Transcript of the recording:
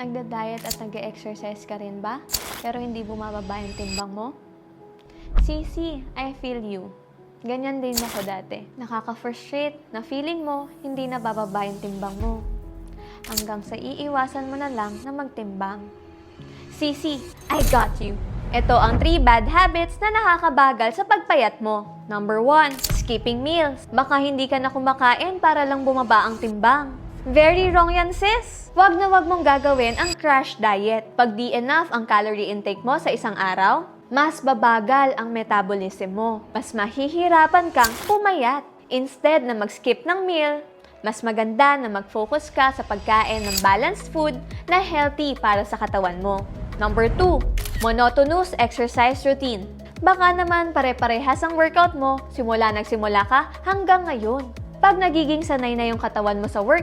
Nagda-diet at nag-exercise ka rin ba? Pero hindi bumababa yung timbang mo? Sisi, I feel you. Ganyan din ako dati. Nakaka-frustrate na feeling mo hindi na bababa yung timbang mo. Hanggang sa iiwasan mo na lang na magtimbang. Sisi, I got you. Ito ang 3 bad habits na nakakabagal sa pagpayat mo. Number 1, skipping meals. Baka hindi ka na kumakain para lang bumaba ang timbang. Very wrong yan, sis. Wag na wag mong gagawin ang crash diet. Pag di enough ang calorie intake mo sa isang araw, mas babagal ang metabolism mo. Mas mahihirapan kang pumayat. Instead na mag-skip ng meal, mas maganda na mag-focus ka sa pagkain ng balanced food na healthy para sa katawan mo. Number 2, monotonous exercise routine. Baka naman pare-parehas ang workout mo simula nagsimula ka hanggang ngayon. Pag nagiging sanay na yung katawan mo sa workout,